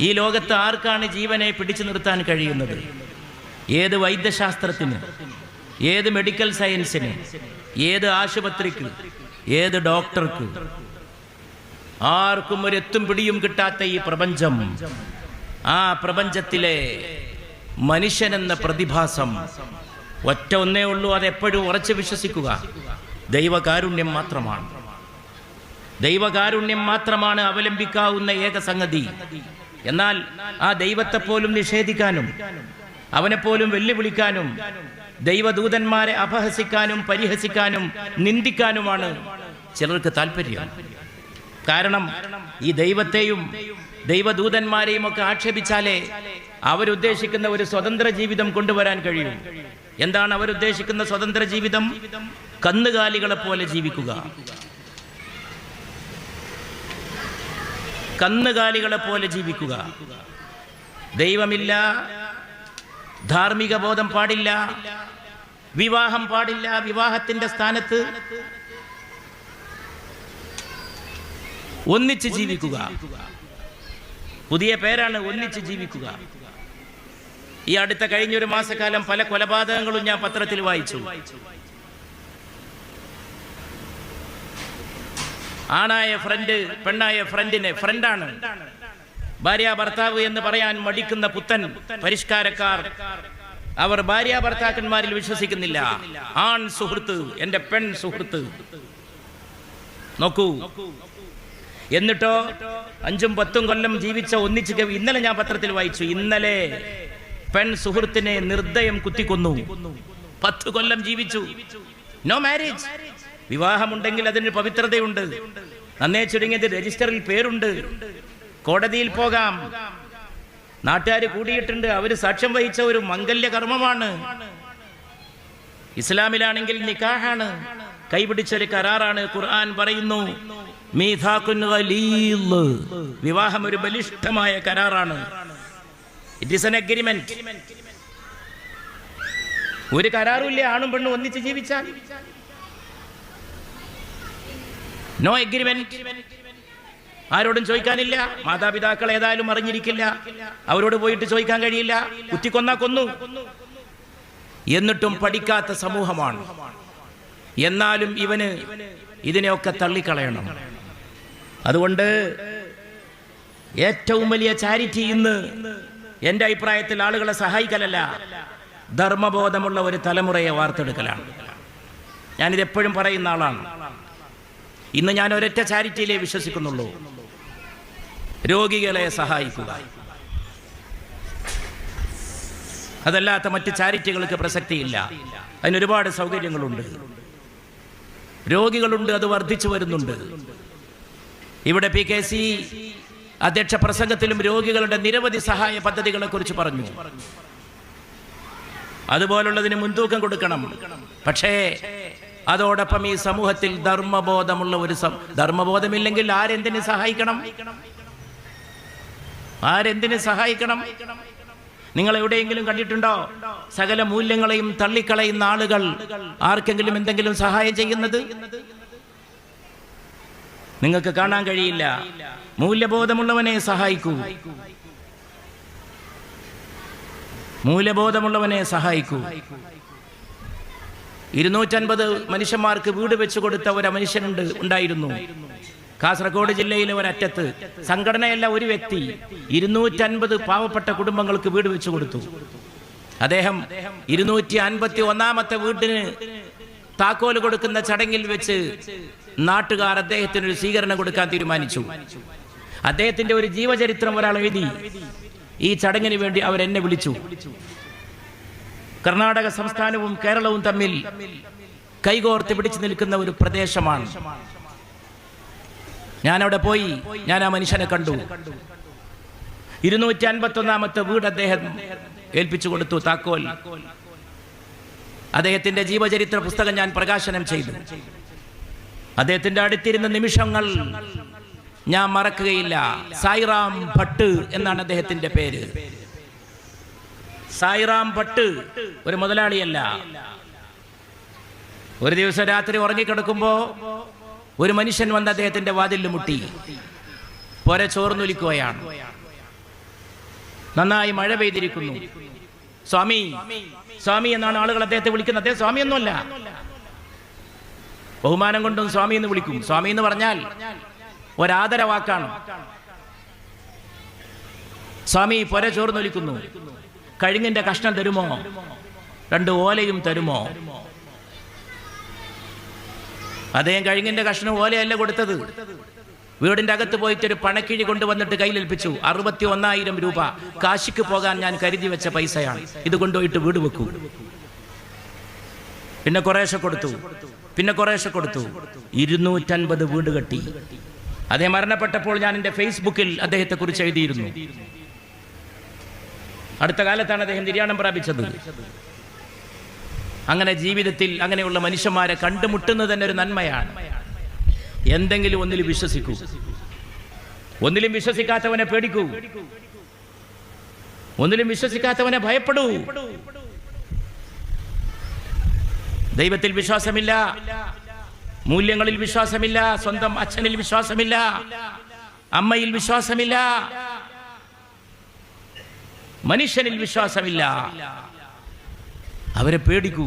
ഈ ലോകത്ത് ആർക്കാണ് ജീവനെ പിടിച്ചു നിർത്താൻ കഴിയുന്നത്? ഏത് വൈദ്യശാസ്ത്രത്തിന്? ഏത് മെഡിക്കൽ സയൻസിന്? ഏത് ആശുപത്രിക്ക്? ഏത് ഡോക്ടർക്ക്? ആർക്കും ഒരു എത്തും പിടിയും കിട്ടാത്ത ഈ പ്രപഞ്ചം ആ പ്രപഞ്ചത്തിലെ മനുഷ്യനെന്ന പ്രതിഭാസം. ഒറ്റ ഒന്നേ ഉള്ളൂ അതെപ്പോഴും ഉറച്ചു വിശ്വസിക്കുക. ദൈവകാരുണ്യം മാത്രമാണ്. ദൈവകാരുണ്യം മാത്രമാണ് അവലംബിക്കാവുന്ന ഏക സംഗതി. എന്നാൽ ആ ദൈവത്തെ പോലും നിഷേധിക്കാനും അവനെപ്പോലും വെല്ലുവിളിക്കാനും ദൈവദൂതന്മാരെ അപഹസിക്കാനും പരിഹസിക്കാനും നിന്ദിക്കാനുമാണ് ചിലർക്ക് താല്പര്യം കാരണം ഈ ദൈവത്തെയും ദൈവദൂതന്മാരെയും ഒക്കെ ആക്ഷേപിച്ചാലേ അവരുദ്ദേശിക്കുന്ന ഒരു സ്വതന്ത്ര ജീവിതം കൊണ്ടുവരാൻ കഴിയും. എന്താണ് അവരുദ്ദേശിക്കുന്ന സ്വതന്ത്ര ജീവിതം? കന്നുകാലികളെ പോലെ ജീവിക്കുക. കന്നുകാലികളെ പോലെ ജീവിക്കുക. ദൈവമില്ല ധാർമ്മിക ബോധം പാടില്ല വിവാഹം പാടില്ല വിവാഹത്തിന്റെ സ്ഥാനത്ത് ഒന്നിച്ച് ജീവിക്കുക. പുതിയ പേരാണ് ഒന്നിച്ച് ജീവിക്കുക. ഈ അടുത്ത കഴിഞ്ഞൊരു മാസക്കാലം പല കൊലപാതകങ്ങളും ഞാൻ പത്രത്തിൽ വായിച്ചു. ആണായ ഫ്രണ്ട് പെണ്ണായ ഫ്രണ്ടിനെ ഫ്രണ്ടാണ്. ഭാര്യ ഭർത്താവ് എന്ന് പറയാൻ മടിക്കുന്ന പുത്തൻ പരിഷ്കാരക്കാർ അവർ ഭാര്യ ഭർത്താക്കന്മാരിൽ വിശ്വസിക്കുന്നില്ല. ആൺ സുഹൃത്ത് എന്റെ പെൺ സുഹൃത്ത്. നോക്കൂ. എന്നിട്ടോ? അഞ്ചും പത്തും കൊല്ലം ജീവിച്ച ഒന്നിച്ച് കവി ഇന്നലെ ഞാൻ പത്രത്തിൽ വായിച്ചു. ഇന്നലെ പെൺ സുഹൃത്തിനെ നിർദ്ദയം കുത്തിക്കൊന്നു. പത്ത് കൊല്ലം ജീവിച്ചു. നോ മാരേജ് വിവാഹമുണ്ടെങ്കിൽ അതിന് പവിത്രതയുണ്ട്. നന്നേ ചുരുങ്ങിയത് രജിസ്റ്ററിൽ പേരുണ്ട്. കോടതിയിൽ പോകാം. നാട്ടുകാർ കൂടിയിട്ടുണ്ട്. അവർ സാക്ഷ്യം വഹിച്ച ഒരു മംഗല്യ കർമ്മമാണ് ഇസ്ലാമിലാണെങ്കിൽ നിക്കാഹാണ്. കൈപിടിച്ചൊരു കരാറാണ് ഖുർആൻ പറയുന്നു. വിവാഹം ഒരു ബലിഷ്ഠമായ കരാറാണ്. ഇറ്റ് ഈസ് എൻ അഗ്രിമെന്റ് ഒരു കരാറുമില്ല. ആണും പെണ്ണും ഒന്നിച്ച് ജീവിച്ചാൽ നോ എഗ്രിമെന്റ് ആരോടും ചോദിക്കാനില്ല. മാതാപിതാക്കൾ ഏതായാലും അറിഞ്ഞിരിക്കില്ല. അവരോട് പോയിട്ട് ചോദിക്കാൻ കഴിയില്ല. കുത്തിക്കൊന്നാ കൊന്നു. എന്നിട്ടും പഠിക്കാത്ത സമൂഹമാണ്. എന്നാലും ഇവന് ഇതിനെയൊക്കെ തള്ളിക്കളയണം. അതുകൊണ്ട് ഏറ്റവും വലിയ ചാരിറ്റി ഇന്ന് എന്റെ അഭിപ്രായത്തിൽ ആളുകളെ സഹായിക്കലല്ല ധർമ്മബോധമുള്ള ഒരു തലമുറയെ വാർത്തെടുക്കലാണ്. ഞാനിതെപ്പോഴും പറയുന്ന ആളാണ്. ഇന്ന് ഞാൻ ഒരൊറ്റ ചാരിറ്റിയിലേ വിശ്വസിക്കുന്നുള്ളൂ. രോഗികളെ സഹായിക്കുക. അതല്ലാത്ത മറ്റ് ചാരിറ്റികൾക്ക് പ്രസക്തിയില്ല. അതിനൊരുപാട് സൗകര്യങ്ങളുണ്ട്. രോഗികളുണ്ട് അത് വർദ്ധിച്ചു വരുന്നുണ്ട്. ഇവിടെ പി കെ സി അധ്യക്ഷ പ്രസംഗത്തിലും രോഗികളുടെ നിരവധി സഹായ പദ്ധതികളെ കുറിച്ച് പറഞ്ഞു. അതുപോലുള്ളതിന് മുൻതൂക്കം കൊടുക്കണം. പക്ഷേ അതോടൊപ്പം ഈ സമൂഹത്തിൽ ധർമ്മബോധമുള്ള ഒരു ധർമ്മബോധമില്ലെങ്കിൽ ആരെന്തിന് സഹായിക്കണം? ആരെന്തിന് സഹായിക്കണം? നിങ്ങൾ എവിടെയെങ്കിലും കണ്ടിട്ടുണ്ടോ? സകല മൂല്യങ്ങളെയും തള്ളിക്കളയുന്ന ആളുകൾ ആർക്കെങ്കിലും എന്തെങ്കിലും സഹായം ചെയ്യുന്നത്? നിങ്ങൾക്ക് കാണാൻ കഴിയില്ല. മൂല്യബോധമുള്ളവനെ സഹായിക്കൂ. മൂല്യബോധമുള്ളവനെ സഹായിക്കൂ. ഇരുന്നൂറ്റൻപത് മനുഷ്യന്മാർക്ക് വീട് വെച്ചു കൊടുത്ത ഒരു മനുഷ്യനുണ്ട് ഉണ്ടായിരുന്നു. കാസർഗോഡ് ജില്ലയിലെ ഒരറ്റത്ത് സംഘടനയല്ല ഒരു വ്യക്തി ഇരുന്നൂറ്റൻപത് പാവപ്പെട്ട കുടുംബങ്ങൾക്ക് വീട് വെച്ചു കൊടുത്തു. അദ്ദേഹം ഇരുന്നൂറ്റി അൻപത്തി ഒന്നാമത്തെ വീട്ടിന് താക്കോൽ കൊടുക്കുന്ന ചടങ്ങിൽ വെച്ച് നാട്ടുകാർ അദ്ദേഹത്തിന് ഒരു സ്വീകരണം കൊടുക്കാൻ തീരുമാനിച്ചു. അദ്ദേഹത്തിന്റെ ഒരു ജീവചരിത്രം ഒരാൾ എഴുതി. ഈ ചടങ്ങിന് വേണ്ടി അവരെന്നെ വിളിച്ചു. കർണാടക സംസ്ഥാനവും കേരളവും തമ്മിൽ കൈകോർത്ത് പിടിച്ചു നിൽക്കുന്ന ഒരു പ്രദേശമാണ്. ഞാൻ അവിടെ പോയി ഞാൻ ആ മനുഷ്യനെ കണ്ടു. ഇരുന്നൂറ്റി അൻപത്തി ഒന്നാമത്തെ വീട് അദ്ദേഹം ഏൽപ്പിച്ചു കൊടുത്തു താക്കോൽ. അദ്ദേഹത്തിന്റെ ജീവചരിത്ര പുസ്തകം ഞാൻ പ്രകാശനം ചെയ്തു. അദ്ദേഹത്തിന്റെ അടുത്തിരുന്ന നിമിഷങ്ങൾ ഞാൻ മറക്കുകയില്ല. സായിറാം ഭട്ട് എന്നാണ് അദ്ദേഹത്തിന്റെ പേര്. സായിറാം പട്ട് ഒരു മുതലാളിയല്ല. ഒരു ദിവസം രാത്രി ഉറങ്ങിക്കിടക്കുമ്പോ ഒരു മനുഷ്യൻ വന്ന് അദ്ദേഹത്തിന്റെ വാതിലിൽ മുട്ടി. പോരെ ചോർന്നൊലിക്കുകയാണ്. നന്നായി മഴ പെയ്തിരിക്കുന്നു. സ്വാമി സ്വാമി എന്നാണ് ആളുകൾ അദ്ദേഹത്തെ വിളിക്കുന്നത്. അദ്ദേഹം സ്വാമി ഒന്നുമല്ല. ബഹുമാനം കൊണ്ടും സ്വാമി എന്ന് വിളിക്കും. സ്വാമി എന്ന് പറഞ്ഞാൽ ഒരാദരവാക്കാണ്. സ്വാമി പൊര ചോർന്നൊലിക്കുന്നു. കഴുങ്ങിന്റെ കഷ്ണം തരുമോ? രണ്ട് ഓലയും തരുമോ? അദ്ദേഹം കഴുങ്ങിന്റെ കഷ്ണം ഓലയല്ല കൊടുത്തത്. വീടിന്റെ അകത്ത് പോയിട്ട് ഒരു പണക്കിഴി കൊണ്ടുവന്നിട്ട് കയ്യിലേൽപ്പിച്ചു. അറുപത്തി ഒന്നായിരം രൂപ. കാശിക്ക് പോകാൻ ഞാൻ കരുതി വെച്ച പൈസയാണ്. ഇത് കൊണ്ടുപോയിട്ട് വീട് വെക്കൂ. പിന്നെ കുറേശ്ശെ കൊടുത്തു. പിന്നെ കുറേശ്ശെ കൊടുത്തു. ഇരുന്നൂറ്റൻപത് വീട് കെട്ടി. അദ്ദേഹം മരണപ്പെട്ടപ്പോൾ ഞാൻ എന്റെ ഫേസ്ബുക്കിൽ അദ്ദേഹത്തെക്കുറിച്ച് എഴുതിയിരുന്നു. അടുത്ത കാലത്താണ് അദ്ദേഹം നിര്യാണം പ്രാപിച്ചത്. അങ്ങനെ ജീവിതത്തിൽ അങ്ങനെയുള്ള മനുഷ്യന്മാരെ കണ്ടുമുട്ടുന്നത് തന്നെ ഒരു നന്മയാണ്. എന്തെങ്കിലും ഒന്നിൽ വിശ്വസിക്കൂ. ഒന്നിലും വിശ്വസിക്കാത്തവനെ പേടിക്കൂ. ഒന്നിലും വിശ്വസിക്കാത്തവനെ ഭയപ്പെടൂ. ദൈവത്തിൽ വിശ്വാസമില്ല. മൂല്യങ്ങളിൽ വിശ്വാസമില്ല. സ്വന്തം അച്ഛനിൽ വിശ്വാസമില്ല. അമ്മയിൽ വിശ്വാസമില്ല. മനുഷ്യനിൽ വിശ്വാസമില്ല. അവരെ പേടിക്കൂ.